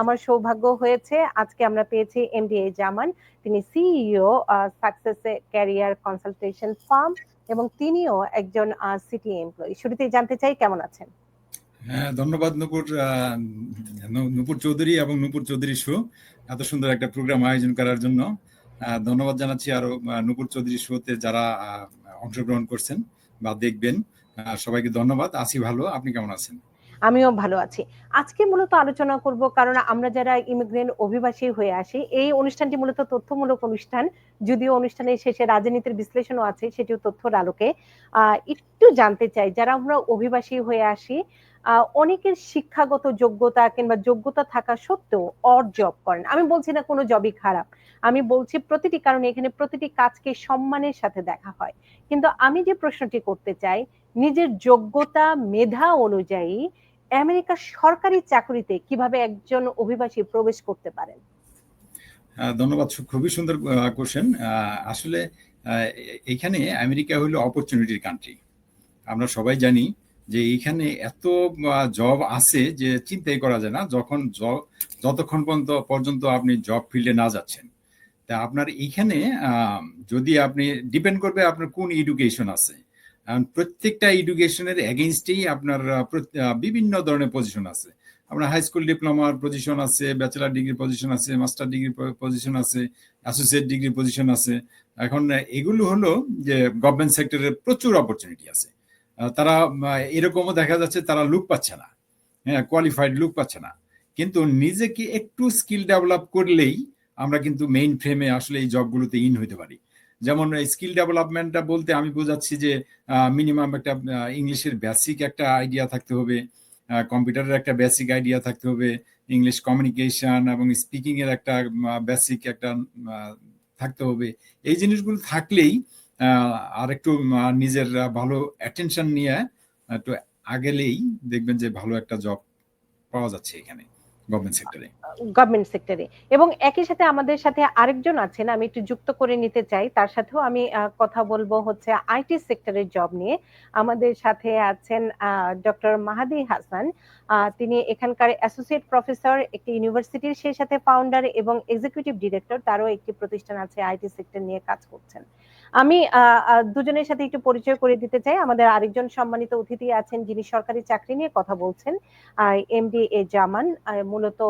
আমার সৌভাগ্য হয়েছে, আজকে আমরা পেয়েছি এমডিএ জামান। তিনি CEO success career consultation firm এবং তিনিও একজন সিটি এমপ্লয়ি শুরুতেই জানতে চাই, কেমন আছেন? হ্যাঁ ধন্যবাদ নুপুর নুপুর চৌধুরী এবং নুপুর চৌধুরী শো, এত সুন্দর একটা প্রোগ্রাম আয়োজন করার জন্য। ধন্যবাদ জানাচ্ছি আরও নুপুর চৌধুরী শোতে যারা অংশগ্রহণ করছেন বা দেখবেন সবাইকে ধন্যবাদ। আছি ভালো, আপনি কেমন আছেন? আমিও ভালো আছি। আজকে মূলত আলোচনা করব কারণ আমরা যারা ইমিগ্রেন্ট অভিবাসী হয়ে আসি, এই অনুষ্ঠানটি মূলত তথ্যমূলক অনুষ্ঠান, যদিও অনুষ্ঠানের শেষে রাজনীতির বিশ্লেষণও আছে, সেটিও তথ্যর আলোকে। একটু জানতে চাই, যারা আমরা অভিবাসী হয়ে আসি অনেকের শিক্ষাগত যোগ্যতা কিংবা যোগ্যতা থাকা সত্ত্বেও অর জব করেন। আমি বলছি না কোনো জবই খারাপ। আমি বলছি প্রতিটি কারণে এখানে প্রতিটি কাজকে সম্মানের সাথে দেখা হয়। কিন্তু আমি যে প্রশ্নটি করতে চাই নিজের যোগ্যতা, মেধা অনুযায়ী আমেরিকার সরকারি চাকরিতে কীভাবে একজন অভিবাসী প্রবেশ করতে পারেন? ধন্যবাদ। খুবই সুন্দর কোশ্চেন আসলে এখানে আমেরিকা হলো অপরচুনিটির কান্ট্রি আমরা সবাই জানি যে এইখানে এত জব আছে যে চিন্তাই করা যায় না। যখন যতক্ষণ পর্যন্ত পর্যন্ত আপনি জব ফিল্ডে না যাচ্ছেন। তা আপনার এইখানে যদি আপনি ডিপেন্ড করবে আপনার কোন এডুকেশন আছে। প্রত্যেকটা এডুকেশনের এগেনস্টেই আপনার বিভিন্ন ধরনের পজিশন আছে। আপনার হাই স্কুল ডিপ্লোমার পজিশন আছে ব্যাচেলার ডিগ্রি পজিশন আছে মাস্টার ডিগ্রি পজিশন আছে অ্যাসোসিয়েট ডিগ্রি পজিশন আছে। এখন এগুলো হলো যে গভর্নমেন্ট সেক্টরের প্রচুর অপরচুনিটি আছে। তারা এরকমও দেখা যাচ্ছে তারা লুক পাচ্ছে না। হ্যাঁ কোয়ালিফাইড লুক পাচ্ছে না। কিন্তু নিজেকে একটু স্কিল ডেভেলপ করলেই আমরা কিন্তু মেইন ফ্রেমে আসলে এই জবগুলোতে ইন হইতে পারি। যেমন স্কিল ডেভেলপমেন্টটা বলতে আমি বোঝাচ্ছি যে মিনিমাম একটা ইংলিশের বেসিক একটা আইডিয়া থাকতে হবে কম্পিউটারের একটা বেসিক আইডিয়া থাকতে হবে ইংলিশ কমিউনিকেশন এবং স্পিকিং এর একটা বেসিক একটা থাকতে হবে। এই জিনিসগুলো থাকলেই আর একটু নিজের ভালো অ্যাটেনশন নিয়ে, একটু আগেলেই দেখবেন যে ভালো একটা জব পাওয়া যাচ্ছে এখানে গভর্নমেন্ট সেক্টরে গভর্নমেন্ট সেক্টরে এবং একই সাথে আমাদের সাথে আরেকজন আছেন, আমি একটু যুক্ত করে নিতে চাই, তার সাথেও আমি কথা বলব হচ্ছে আইটি সেক্টরের জব নিয়ে। আমাদের সাথে আছেন ডক্টর মাহাদি হাসান তিনি এখানকার অ্যাসোসিয়েট প্রফেসর একটি ইউনিভার্সিটির সেই সাথে ফাউন্ডার এবং এক্সিকিউটিভ ডিরেক্টর তারও একটি প্রতিষ্ঠান আছে আইটি সেক্টর নিয়ে কাজ করছেন। আমি দুজনের সাথে একটু পরিচয় করে দিতে চাই। আমাদের আরেকজন সম্মানিত অতিথি আছেন, যিনি সরকারি চাকরি নিয়ে কথা বলছেন এমডি এ জামান মূলত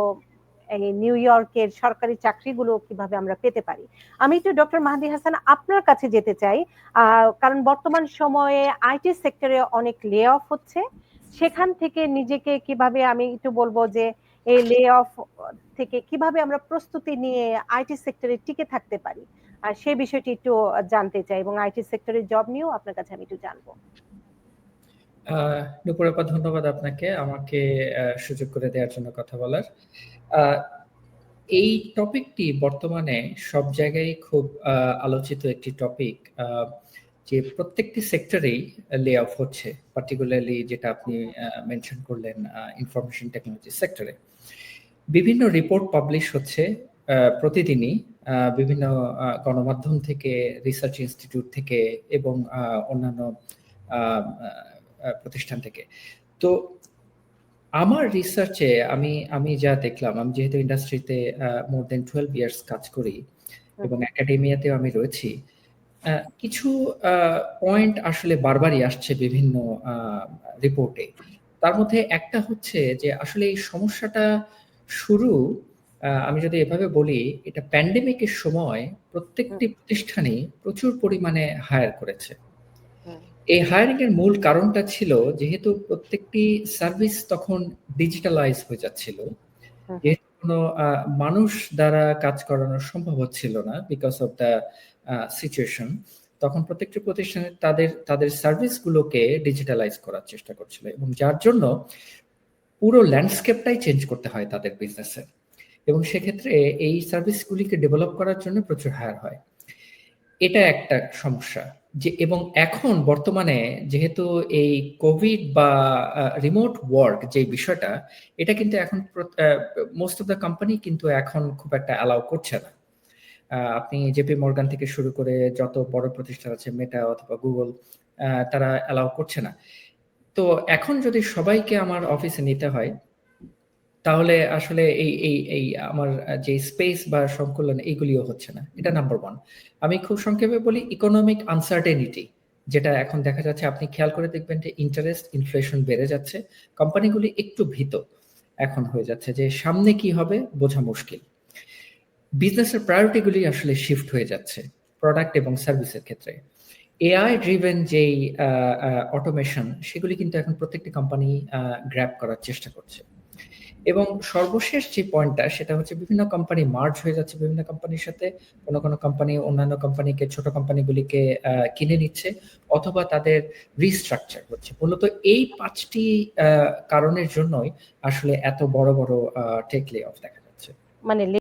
এই নিউ ইয়র্কের সরকারি চাকরিগুলো কীভাবে আমরা পেতে পারি? আমি একটু ডক্টর মাহাদি হাসান আপনার কাছে যেতে চাই। কারণ বর্তমান সময়ে আইটি সেক্টরে অনেক লে অফ হচ্ছে। সেখান থেকে নিজেকে কীভাবে আমি একটু বলব যে, এই লে অফ থেকে কীভাবে আমরা প্রস্তুতি নিয়ে আইটি সেক্টরে টিকে থাকতে পারি? আর সেই বিষয়টি একটু জানতে চাই এবং আইটি সেক্টরের জব নিয়েও আপনার কাছে আমি একটু জানব। দুপুর আপা ধন্যবাদ আপনাকে আমাকে সুযোগ করে দেওয়ার জন্য কথা বলার। এই টপিকটি বর্তমানে সব জায়গায় খুব আলোচিত একটি টপিক যে প্রত্যেকটি সেক্টরেই লে অফ হচ্ছে পার্টিকুলারলি যেটা আপনি মেনশন করলেন ইনফরমেশন টেকনোলজি সেক্টরে বিভিন্ন রিপোর্ট পাবলিশ হচ্ছে প্রতিদিনই বিভিন্ন গণমাধ্যম থেকে রিসার্চ ইনস্টিটিউট থেকে এবং অন্যান্য প্রতিষ্ঠান থেকে। তো আমার রিসার্চে আমি আমি যা দেখলাম আমি যেহেতু ইন্ডাস্ট্রিতে মোর দেন টুয়েলভ ইয়ার্স কাজ করি এবং একাডেমিয়াতেও আমি রয়েছি কিছু পয়েন্ট আসলে বারবারই আসছে বিভিন্ন রিপোর্টে তার মধ্যে একটা হচ্ছে যে আসলে এই সমস্যাটা শুরু আমি যদি এভাবে বলি এটা প্যান্ডেমিকের সময় প্রত্যেকটি প্রতিষ্ঠানে প্রচুর পরিমাণে হায়ার করেছে। এই হায়ারিং এর মূল কারণটা ছিল যেহেতু প্রত্যেকটি সার্ভিস তখন ডিজিটালাইজ হয়ে যাচ্ছিল। যেহেতু কোনো মানুষ দ্বারা কাজ করানো সম্ভব হচ্ছিল না বিকজ অফ দ্য সিচুয়েশন তখন প্রত্যেকটি প্রতিষ্ঠানে তাদের তাদের সার্ভিসগুলোকে ডিজিটালাইজ করার চেষ্টা করছিল এবং যার জন্য পুরো ল্যান্ডস্কেপটাই চেঞ্জ করতে হয় তাদের বিজনেসের এবং সেক্ষেত্রে এই সার্ভিসগুলিকে ডেভেলপ করার জন্য প্রচুর হায়ার হয়। এটা একটা সমস্যা। যে, এবং এখন বর্তমানে যেহেতু এই কোভিড বা রিমোট ওয়ার্ক যে বিষয়টা, এটা কিন্তু এখন মোস্ট অফ দ্য কোম্পানি কিন্তু এখন খুব একটা অ্যালাউ করছে না। আপনি জেপি মর্গান থেকে শুরু করে যত বড় প্রতিষ্ঠান আছে মেটা অথবা গুগল তারা অ্যালাউ করছে না। তো এখন যদি সবাইকে আমার অফিসে নিতে হয় তাহলে আসলে এই এই এই আমার যে স্পেস বা সংকলন এইগুলিও হচ্ছে না। এটা নাম্বার ওয়ান আমি খুব সংক্ষেপে বলি ইকোনমিক আনসার্টেনিটি যেটা এখন দেখা যাচ্ছে, আপনি খেয়াল করে দেখবেন যে ইন্টারেস্ট ইনফ্লেশন বেড়ে যাচ্ছে। কোম্পানিগুলি একটু ভীত এখন হয়ে যাচ্ছে যে সামনে কি হবে বোঝা মুশকিল। বিজনেসের প্রায়োরিটিগুলি আসলে শিফট হয়ে যাচ্ছে প্রোডাক্ট এবং সার্ভিসের ক্ষেত্রে। এআই ড্রিভেন যেই অটোমেশন সেগুলি কিন্তু এখন প্রত্যেকটি কোম্পানি গ্র্যাব করার চেষ্টা করছে। এবং সর্বশেষ যে পয়েন্টটা সেটা হচ্ছে বিভিন্ন কোম্পানি মার্জ হয়ে যাচ্ছে, বিভিন্ন কোম্পানির সাথে কোনো কোনো কোম্পানি অন্যান্য কোম্পানিকে ছোট কোম্পানিগুলিকে কিনে নিচ্ছে অথবা তাদের রিস্ট্রাকচার হচ্ছে মূলত এই পাঁচটি কারণের জন্যই আসলে এত বড় বড় টেক লে অফ দেখা যাচ্ছে। মানে